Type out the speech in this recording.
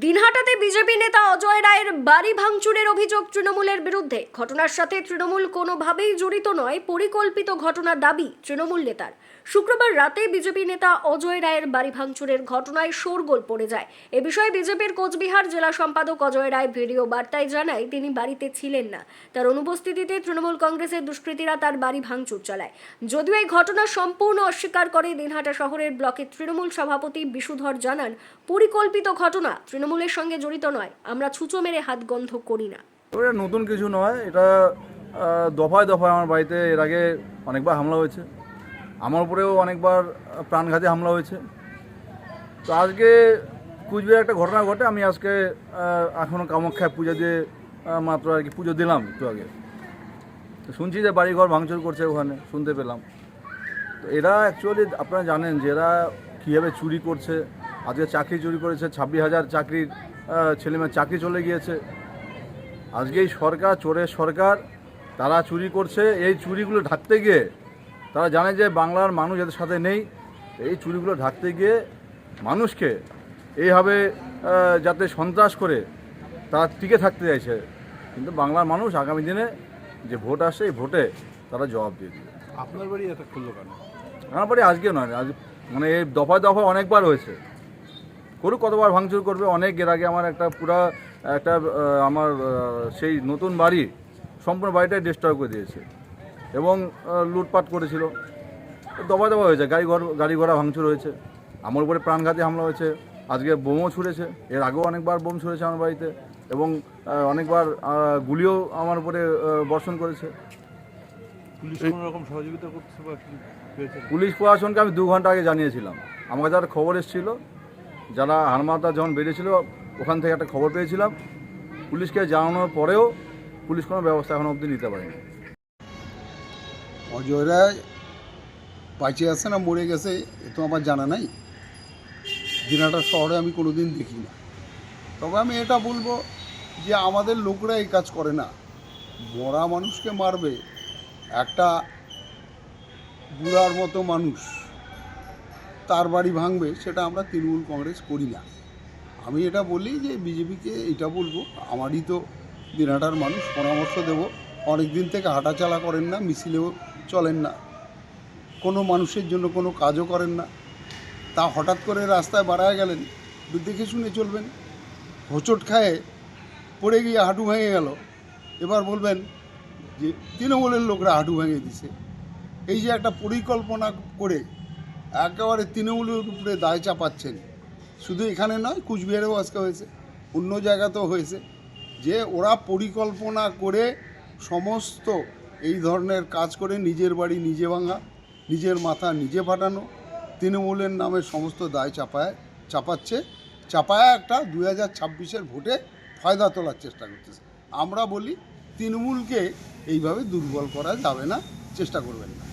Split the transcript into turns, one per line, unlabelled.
দিনহাটাতে BJP নেতা অজয় রায়ের বাড়ি ভাঙচুরের অভিযোগ তৃণমূলের বিরুদ্ধে। ঘটনার সাথে তৃণমূল কোনোভাবেই জড়িত নয়, পরিকল্পিত ঘটনা দাবি তৃণমূল নেতার। শুক্রবার রাতে বিজেপি নেতা অজয় রায়ের বাড়ি ভাঙচুরের ঘটনায় শোরগোল পড়ে যায়। এ বিষয়ে বিজেপির কোচবিহার জেলা সম্পাদক অজয় রায় ভিডিও বার্তায় জানায়, তিনি বাড়িতে ছিলেন না। তার অনুপস্থিতিতে তৃণমূল কংগ্রেসের দুষ্কৃতীরা তার বাড়ি ভাঙচুর চালায়। যদিও এই ঘটনা সম্পূর্ণ অস্বীকার করে দিনহাটা শহরের ব্লকের তৃণমূল সভাপতি বিশুধর জানান, পরিকল্পিত ঘটনা তৃণমূলের সঙ্গে জড়িত নয়। আমরা ছুঁচো মেরে হাত গন্ধ করি না।
এটা নতুন কিছু নয়, এটা দফায় দফায় আমার বাড়িতে এর আগে অনেকবার হামলা হয়েছে। আমার উপরেও অনেকবার প্রাণঘাতে হামলা হয়েছে। তো আজকে কুচবিহার একটা ঘটনা ঘটে, আমি আজকে এখনও কামাখ্যায় পুজো দিয়ে মাত্র আর কি পুজো দিলাম একটু আগে। তো শুনছি যে বাড়িঘর ভাঙচুর করছে ওখানে, শুনতে পেলাম। তো এরা অ্যাকচুয়ালি আপনারা জানেন যে এরা কীভাবে চুরি করছে আজকে চাকরি চুরি করেছে ছাব্বিশ হাজার চাকরির ছেলেমেয়ের চাকরি চলে গিয়েছে। আজকে এই সরকার চোরের সরকার তারা চুরি করছে। এই চুরিগুলো ঢাকতে গিয়ে তারা জানে যে বাংলার মানুষ এদের সাথে নেই। এই চুরিগুলো ঢাকতে গিয়ে মানুষকে এইভাবে যাতে সন্ত্রাস করে তারা টিকে থাকতে চাইছে। কিন্তু বাংলার মানুষ আগামী দিনে যে ভোট আসে এই ভোটে তারা জবাব দিয়ে দিবে।
আপনার বাড়ি এটা খুললো কেন?
আমার বাড়ি আজকে নয় আজ মানে এই দফায় দফায় অনেকবার হয়েছে। করুক কতবার ভাঙচুর করবে অনেক এর আগে আমার একটা পুরা একটা আমার সেই নতুন বাড়ি সম্পূর্ণ বাড়িটাই ডিস্ট্রয় করে দিয়েছে এবং লুটপাট করেছিল। দফায় দফা হয়েছে গাড়ি ঘর গাড়ি ঘোড়া ভাঙচুর হয়েছে আমার উপরে প্রাণঘাতী হামলা হয়েছে আজকে বোমও ছুঁড়েছে এর আগেও অনেকবার বোম ছুঁড়েছে আমার বাড়িতে এবং অনেকবার গুলিও আমার উপরে বর্ষণ করেছে।
পুলিশ
প্রশাসনকে আমি দু ঘণ্টা আগে জানিয়েছিলাম। আমাকে যারা খবর এসেছিল যারা হারমাতা যখন বেরিয়েছিল ওখান থেকে একটা খবর পেয়েছিলাম। পুলিশকে জানানোর পরেও পুলিশ কোনো ব্যবস্থা এখনও অবধি নিতে পারেনি।
অজয় রায় আছে না মরে গেছে, এ তো আমার জানা নাই। দিনাটা শহরে আমি কোনো দিন দেখি না। তবে আমি এটা বলব যে আমাদের লোকরা এই কাজ করে না। মরা মানুষকে মারবে, একটা বুড়ার মতো মানুষ। তার বাড়ি ভাঙবে, সেটা আমরা তৃণমূল কংগ্রেস করি না। আমি এটা বলি যে বিজেপিকে এটা বলব, আমারই তো দিনহাটার মানুষ, পরামর্শ দেব। অনেক দিন থেকে হাঁটাচালা করেন না, মিছিলেও চলেন না। কোনো মানুষের জন্য কোনো কাজও করেন না। তা হঠাৎ করে রাস্তায় বাড়ায় গেলেন দেখে শুনে চলবেন। হোঁচট খায়ে পড়ে গিয়ে হাঁটু ভেঙে গেল। এবার বলবেন যে, তৃণমূলের লোকরা হাঁটু ভেঙে দিছে। এই যে একটা পরিকল্পনা করে একেবারে তৃণমূলের উপরে দায় চাপাচ্ছেন। শুধু এখানে নয়, কুচবিহারেও আজকে হয়েছে, অন্য জায়গাতেও হয়েছে। যে ওরা পরিকল্পনা করে সমস্ত এই ধরনের কাজ করে নিজের বাড়ি নিজে ভাঙা, নিজের মাথা নিজে ফাটানো, তৃণমূলের নামে সমস্ত দায় চাপায়, চাপাচ্ছে। চাপায় একটা দুই হাজার ছাব্বিশের ভোটে ফায়দা তোলার চেষ্টা করতেছে। আমরা বলি, তৃণমূলকে এইভাবে দুর্বল করা যাবে না, চেষ্টা করবেন না।